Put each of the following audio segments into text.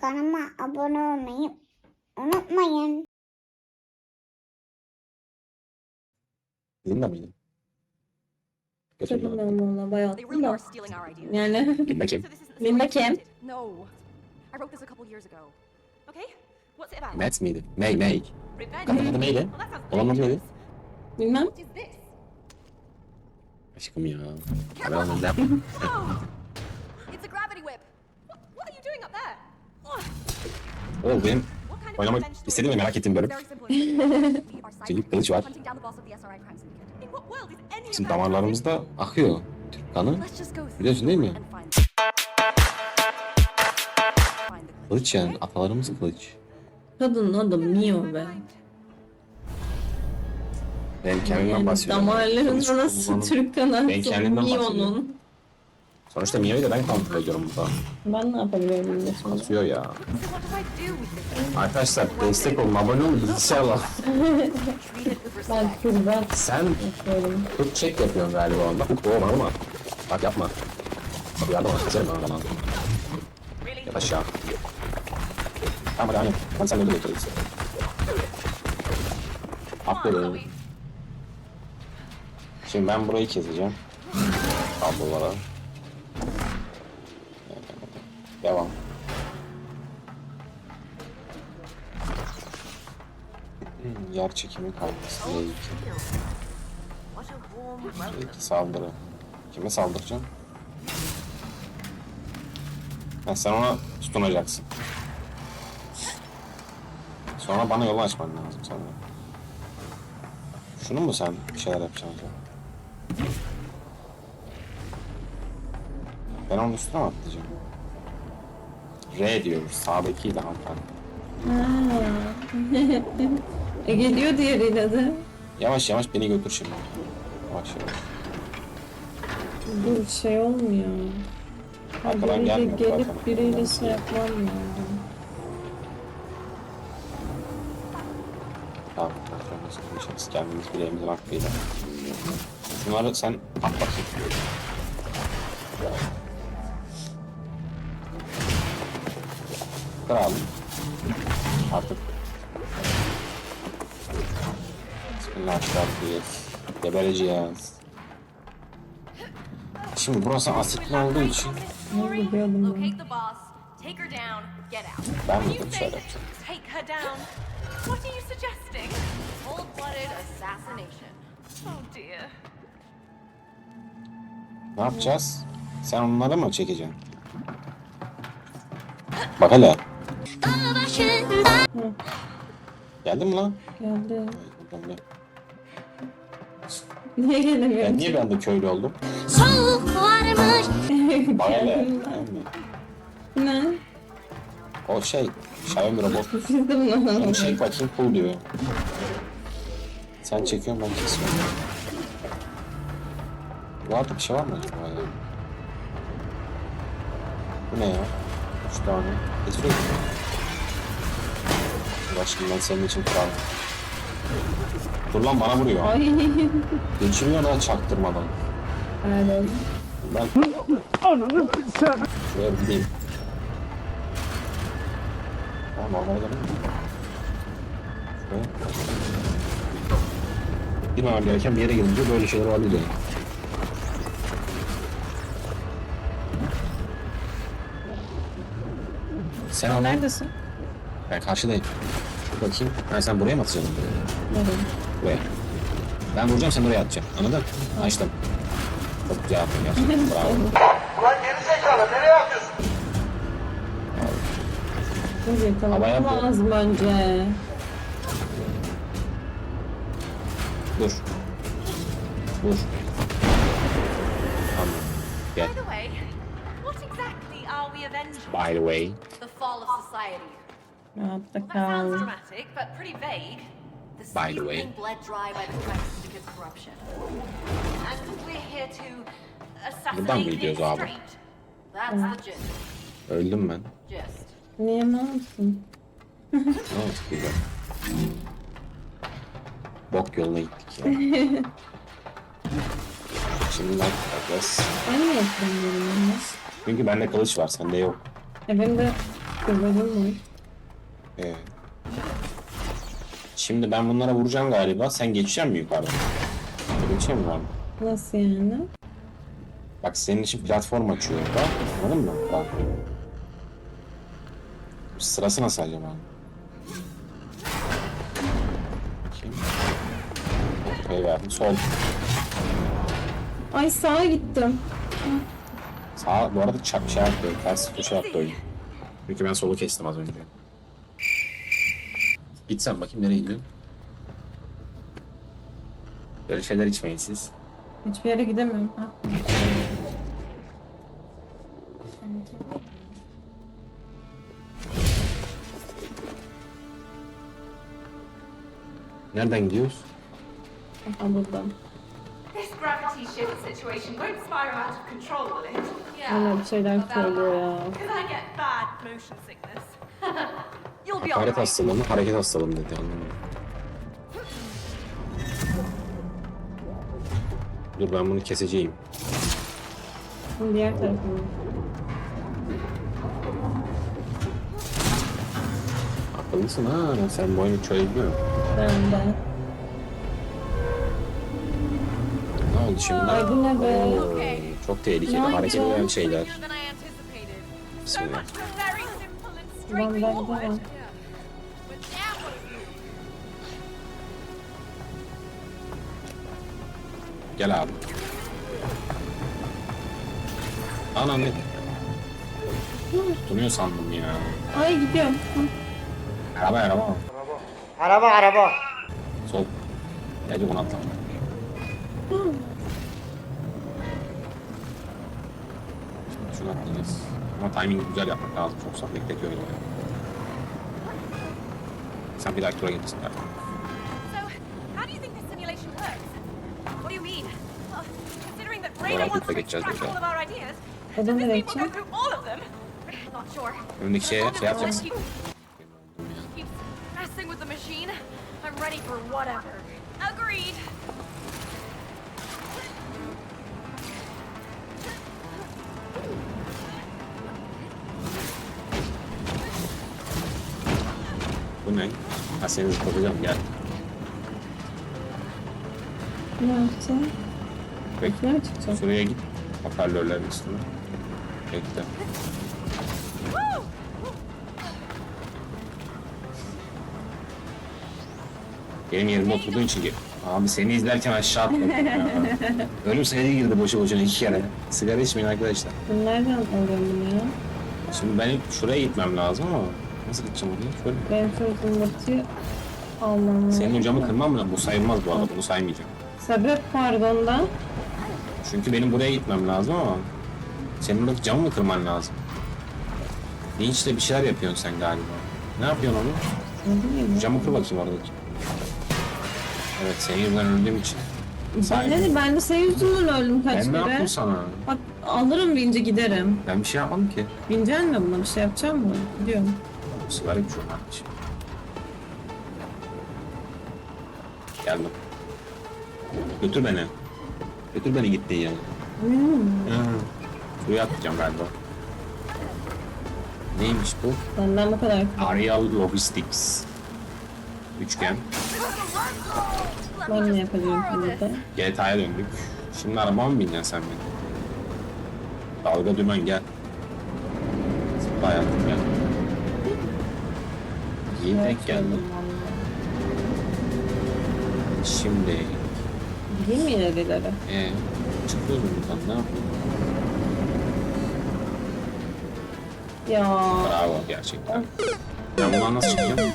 Kanalıma abone olmayı unutmayın. Linda mıydı? Götürdüm. Bilmiyorum valla bayağı They really are stealing our ideas. Yani kim? So this isn't Linda Kim? No. I wrote this a couple years ago. Okay? What's it about? Matt miydi? May, May. Revenge. Kadın adı neydi? Well, that sounds Olan adı neydi? dangerous. bilmem. What is this? Aşkım ya. Haber da yapma. Oh! It's a gravity whip. What, what are you doing up there? Oğlum benim oynamak istediğim ve merak ettiğim bölüm. Psychics, kılıç var. Bizim damarlarımızda akıyor. Türk kanı. Biliyorsun değil mi? Kılıç yani. Atalarımızın kılıç. Kadının adı Mio be. Ben kendimden bahsediyorum. Kılıç Damarlarında nasıl. Türk Ben kanalı kendimden bahsediyorum. Sonuçta Mia'yı da ben kontrol ediyorum burada. Ben ne yapabilirim bunda şimdi? Kasıyor ya. Arkadaşlar destek olun. Abone olun. With Ben kurban Sen yapıyorum. hook check yapıyorsun galiba onda. Hook doğru ama. Bak yapma. Bak yardım et. Keserim ben adamı. Yat aşağı. Tamam hadi aynen. Ben sen. Come on, Aferin. Şimdi ben burayı keseceğim. Kablolara. Devam. Hmm, yer çekimi kayması. L2. What a warm welcome. L2 saldırı. Kime saldıracağım? Ha, sen ona tutunacaksın. Sonra bana yol açman lazım sonra. Şunu mu sen bir şeyler yapacaksın? Ben onun üstüne mi atlayacağım? R diyoruz. Sağdakiyle hanımefendi. E geliyor diğeriyle de. Yavaş yavaş beni götür şimdi. Yavaş yavaş. Bu şey olmuyor. Arkadan Biriyle gelmiyor zaten. gelip biriyle şey yapmam lazım. Tamam. Nasıl konuşacağız? Kendimiz bileğimizin hakkıyla. Şunları sen at bakayım. Kır abi. Artık. Bismillahirrahmanirrahim. Gebereceğiz. Şimdi burası asitli olduğu için ben. Yapacağım. suggesting? Cold-blooded assassination. Oh. Ne yapacağız? Sen onları mı çekeceksin? Bak hele. Geldin mi lan? Geldi. Buradan gel. Niye gelemiyorum? Ben niye bir anda köylü oldum? Soğuk varmış. Değil mi? Ne? O şey, Xiaomi robot. Sizdim lan. Onu çek bakayım cool diyor. Sen çekiyorsun ben kesiyorum. Bu arada bir şey var mı acaba ya? Bu ne ya? Üç tane. Kesiyor mu? Başım ben senin için kral. Dur lan bana vuruyor. Ay. Geçiriyor lan çaktırmadan. Pardon. Ben... Şuraya bir gideyim. Normal değil mi? Şuraya. Girmemem gereken bir yere gelince böyle şeyler olabiliyor. Sen onu... Neredesin? Ben karşıdayım. Dur bakayım. Ha sen buraya mı atacaksın? Nerede? Buraya. Ben vuracağım sen oraya atacaksın. Anladın? Açtım. Çok güzel yaptın gerçekten. Bravo. Ulan geri zekalı nereye atıyorsun? Dur Havaya bu- lazım önce. Dur. Dur. Tamam. Gel. By the way, what exactly are we avenging? By the way. Society. Rahatta Well, that sounds kal. dramatic, but pretty vague. The By the way. bled dry by the syndicate's corruption. And we're here to Buradan mı assassinate the gidiyoruz abi? Öldüm ben. Niye ne yapsın? Ne oldu güzel. Bok yoluna gittik ya. Şimdi ne yapacağız? Ben niye yapamıyorum bunu? Çünkü bende kılıç var, sende yok. E benim de Ee. Şimdi ben bunlara vuracağım galiba. Sen geçeceksin mi yukarıdan? Öyle bir şey mi var? Nasıl yani? Bak senin için platform açıyor orada. Anladın mı? Bak. Sırası nasıl acaba? Bakayım. Verdim. Sol. Ay sağa gittim. Sağ bu arada çak şey yaptı. Ters köşe yaptı oyun. Çünkü ben solu kestim az önce. Gitsen bakayım nereye gidiyorsun? Böyle şeyler içmeyin siz. Hiçbir yere gidemiyorum. Ha. Nereden gidiyoruz? This gravity shift situation won't spiral out of control, will it? Hala bir şeyler söylüyor ya. Because I get bad motion sickness. You'll be alright. hastalığı mı? Hareket hastalığı mı dedi anlamadım. Dur ben bunu keseceğim. Şimdi diğer tarafına. Akıllısın ha. Sen bu oyunu çözdün. Ben de. Şimdi? Ay bu ne be? Çok tehlikeli. Ne Hareket oldu? eden şeyler. Bismillah. Ben Gel abi. Anam ne? Tutunuyor sandım ya. Ay gidiyorum. Hı. Araba araba. Araba araba. Sol. Hadi bunu atla. Şimdi Olsun haklıyız. Ama timing güzel yapmak lazım. Çok sağ bekletiyor yine. Sen bir dahaki tura gelirsin artık. Moral kutuda geçeceğiz burada. Adam nereye gideceğim? Önündeki şeye. I'm ready for whatever. Seni zıplatacağım gel. Ne yapacağım? Bekle. Çıkacağım? Şuraya git. Hoparlörlerin üstüne. Bekle. Benim yerimde oturduğun için gel. Abi seni izlerken aşağı atladım. Ölüm seyri girdi boşu boşuna iki kere. Sigara içmeyin arkadaşlar. Nereden alıyorum bunu ya? Şimdi benim şuraya gitmem lazım ama nasıl gideceğim oraya? Şöyle. Benim batıyor. Allah'ım. Senin hocamı kırmam mı? Bu sayılmaz bu arada. Bunu saymayacağım. Sebep pardon da. Çünkü benim buraya gitmem lazım ama senin buradaki camı mı kırman lazım? Linçle bir şeyler yapıyorsun sen galiba. Ne yapıyorsun onu? Ne bileyim. Camı kır bakayım oradaki. Evet senin yüzünden öldüğüm için. Ben de, ben de senin yüzünden öldüm kaç Ben ne kere. yaptım sana? Bak alırım bince giderim. Ben bir şey yapmadım ki. Bineceksin mi buna bir şey yapacağım mı? Gidiyorum. Sigara içiyorum kardeşim. Geldim. Götür beni. Götür beni gittiği yere. Hmm. Ha. Şuraya atlayacağım galiba. Neymiş bu? Benden bu kadar. Arial Logistics. Üçgen. Ben ne yapacağım burada? GTA'ya döndük. Şimdi arabama mı bineceksin sen beni? Dalga dümen gel. Zıpla hayatım gel. İyi denk geldim. Şimdi Gideyim mi ilerilere? ee, çıkıyoruz buradan ne yapayım? Ya. Bravo gerçekten. Ben bundan nasıl çıkacağım? Bundan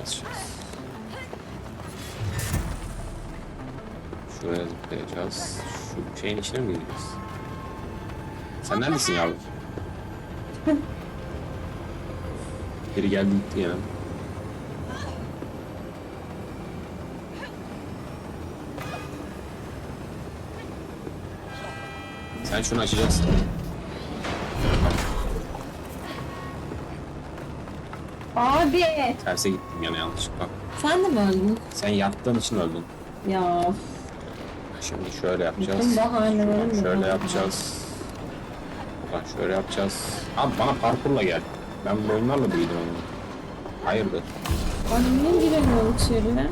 nasıl çıkacağız? Şuraya zıplayacağız. Şu şeyin içine mi gireceğiz? Sen neredesin yavrum? Biri geldi gitti ya. Sen şunu açacaksın. Abi. Terse gittim yana yanlışlıkla. Sen de mi öldün? Sen yattığın için öldün. Ya. Şimdi şöyle yapacağız. Bütün bahanelerim Şöyle ya. yapacağız. Bak şöyle yapacağız. Abi bana parkurla gel. Ben bu oyunlarla büyüdüm onu. Hayırdır? Annem giremiyorum içeri.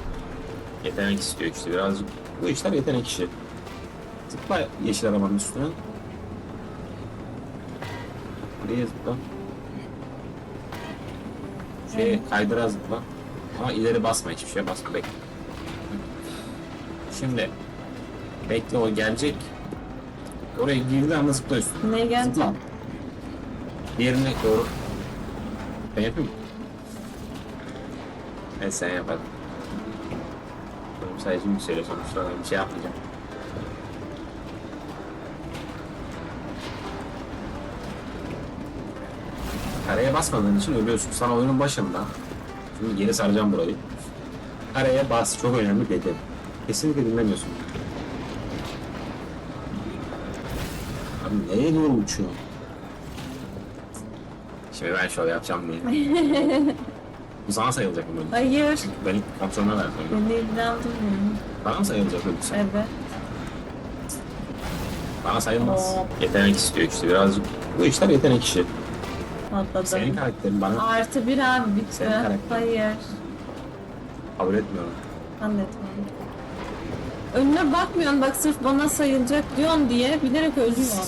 Yetenek istiyor işte birazcık. Bu işler yetenek işi. Zıpla yeşil arabanın üstüne. Buraya zıpla. Şey kaydıra zıpla. Ama ileri basma hiçbir şeye basma bekle. Şimdi bekle o gelecek. Oraya girdi anda zıpla üstüne. Ne geldi? Zıpla. Diğerine doğru. Ben yapayım mı? Evet sen yap hadi. Benim sadece yükseliyor sonuçta ben bir şey yapmayacağım. Karaya basmadığın için ölüyorsun. Sana oyunun başında. Şimdi geri saracağım burayı. Karaya bas. Çok önemli dedim. Kesinlikle dinlemiyorsun. Abi neye doğru uçuyor? Şimdi ben şöyle yapacağım diye. Bu sana sayılacak mı böyle? Hayır. Ben kapsamına verdim. Beni ilgilendirmiyor. Bana mı sayılacak böyle bir şey? Evet. Bana sayılmaz. Oo. Yetenek istiyor işte birazcık. Bu işler yetenek işi. Patladım. Senin karakterin bana Artı bir abi bitti. Senin karakterin. Hayır. kabul etmiyorum. Anlatmam. Önüne bakmıyorsun bak sırf bana sayılacak diyorsun diye bilerek ölüyorsun.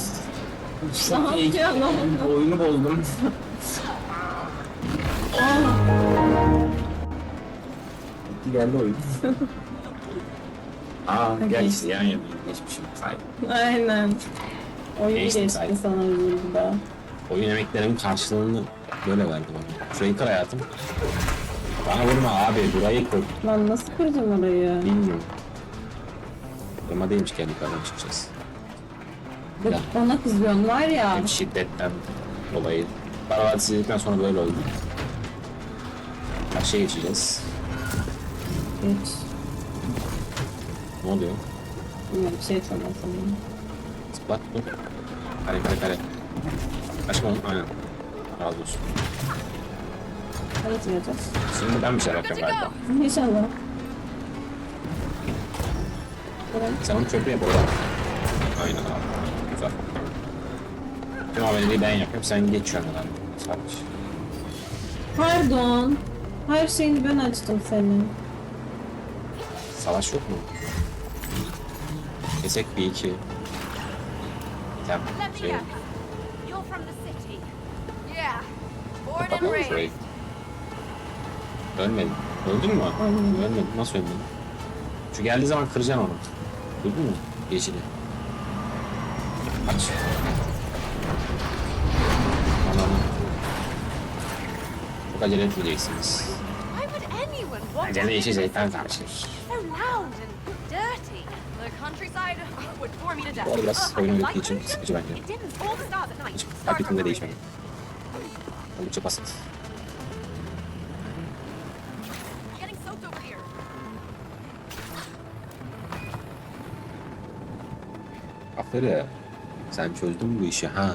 İyi. yapıyorsun oğlum? Oyunu bozdum. Geldi oyun. Aa Okey. işte yan yana geçmişim. Aynen. Oyun Geçtim geçti sana burada. Oyun emeklerimin karşılığını böyle verdi bana. Şurayı kır hayatım. Bana vurma abi burayı kır. Lan nasıl kıracağım orayı? Bilmiyorum. Tema değilmiş gel yukarıdan çıkacağız. Bak bana kızıyorsun var ya. Hem şiddetten dolayı. Paravadisizlikten sonra böyle oldu. Karşıya geçeceğiz. Hiç. Ne oluyor? Bilmiyorum bir şey sanırsam. Zıplat dur. Kare kare kare. Kaçma oğlum aynen. Razı olsun. Evet diyeceğiz. Şimdi ben bir şey yapıyorum galiba. İnşallah. Sen onu köprü yap orada. Aynen abi. Güzel. Tüm ameliyi ben yapıyorum. Sen geç şu an. Sadece. Pardon. Her şeyini ben açtım senin. Savaş yok mu? Kesek bir iki. Me Şey, guess. You're from the city. Yeah. Born and Kapat şurayı. Ölmedin. Öldün mü? Ölmedim. Ölmedin. Nasıl ölmedin? Şu geldiği zaman kıracaksın onu. Duydun mu? Yeşili. Aç. The countryside would bore me to death. Bu arada biraz Uh, I oyunun like ülke için sıkıcı bence. Hiç operating. değişmedi. Oldukça basit. Aferin. Sen çözdün bu işi ha.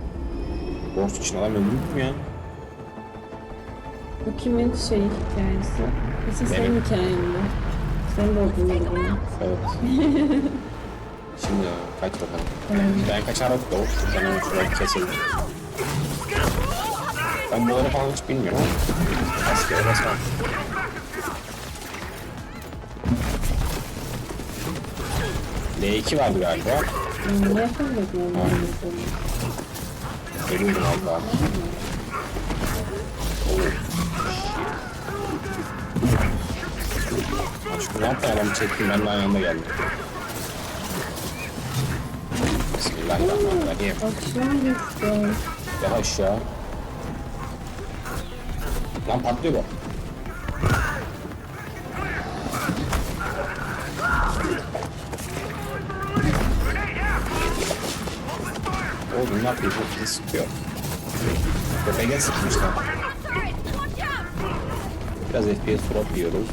Borç için adam öldürür mü ya? Bu kimin şey hikayesi? Kesin senin hikayen mi? Senin de biliyorum. Evet. Şimdi kaç bakalım. Ben kaçar da o. Ben onu şuraya kesildim. Ben bunları falan hiç bilmiyorum ama. Askere basmam. L2 vardı galiba. Ne yapabilirim az daha. Aşkım ne yaptın adamı çektim ben de aynı anda geldim. Bismillahirrahmanirrahim. Akşam. Yavaş ya. Lan patlıyor bu. Oğlum ne yapıyor? Bu sıkıyor. Köpeğe sıkmışlar. Biraz FPS drop yiyoruz.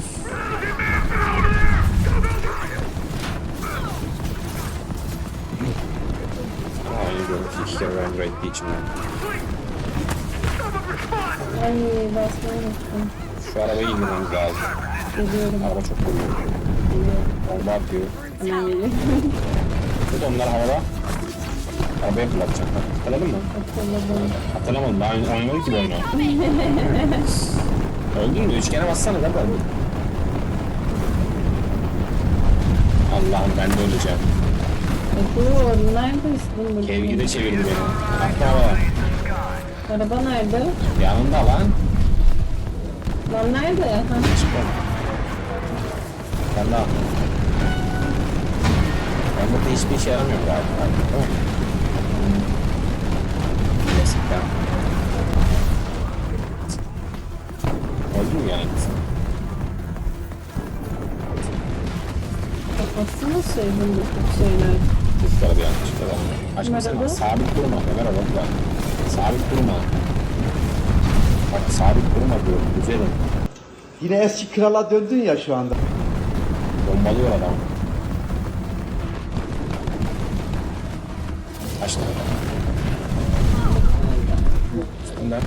Aynı görüntü iki kere render ettiği için. Ay basmayı unuttum. Şu arabayı indirmemiz lazım. Geliyorum. Araba çok vuruyor. Bomba atıyor. Hemen geliyorum. Bu da onlar havada. Arabaya fırlatacaklar. Hatırladın mı? Hatırladım. Hatırlamadım. Daha önce oynamadık ki bu oyunu. Öldün mü? Üç kere bassana da öldün. Allah'ım ben de öleceğim. Dur, neredesin? Burada. Kevgi de çevirdi beni. Var. Araba nerede? Yanında lan. Lan nerede? Ha. Çıkma. Sen daha. Ben burada hiçbir işe yaramıyor galiba. Tamam Klasik ya. Öldün mü yani? Kafasına şey bundaki şeyler. Yukarı bir yanlışlıkla var. Açmasana. Merhaba. Sabit durma. Merhaba bak. Sabit durma. Bak sabit durma diyorum. Güzelim. Yine eski krala döndün ya şu anda. Bombalıyor adam. Açtı. Üstünden.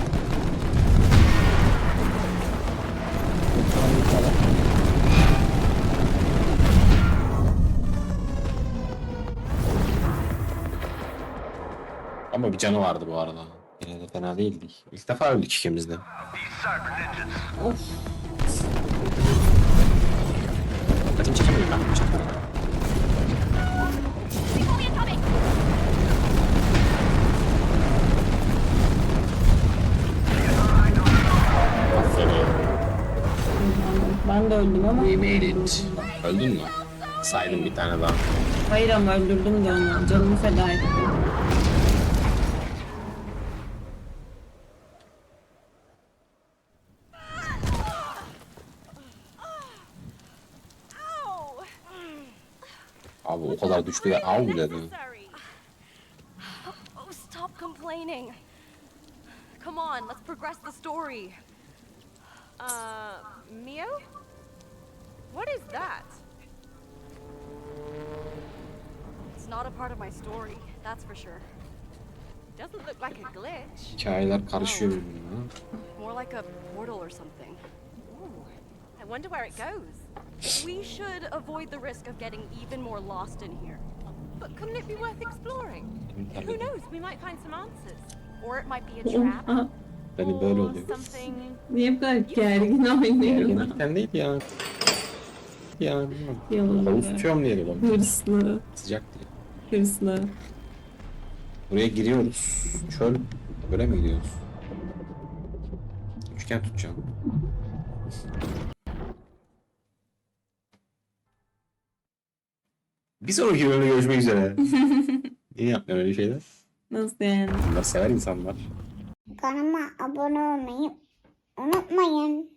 Ama bir canı vardı bu arada. Yine de fena değildik. İlk defa öldük ikimiz de. Bakın ama. We made it. Öldün mü? Saydım bir tane daha. Hayır ama öldürdüm de onu. Canımı feda ettim. Abi o kadar düştü ve av dedi. Oh, stop complaining. Come on, let's progress the story. Uh, Mio? What is that? It's not a part of my story, that's for sure. It Doesn't look like a glitch. Hikayeler karışıyor birbirine. More like a portal or something. Ooh, I wonder where it goes. We should avoid the risk of getting even more lost in here. But couldn't it be worth exploring? Who knows? We might find some answers. Or it might be a trap. Aha. Benim böyle oluyor. something. Niye bu kadar gergin oynuyorum? Gerginlikten değil ya. Ya. Yalan Havuz ya. tutuyorum diye dedim. Hırslı. Sıcak diye. Hırslı. Buraya giriyoruz. Çöl. Böyle mi gidiyoruz? Üçgen tutacağım. Bir sonraki bölümde görüşmek üzere. Niye yapmıyorsun öyle şeyler? Nasıl yani? Bunlar sever insanlar. Kanalıma abone olmayı unutmayın.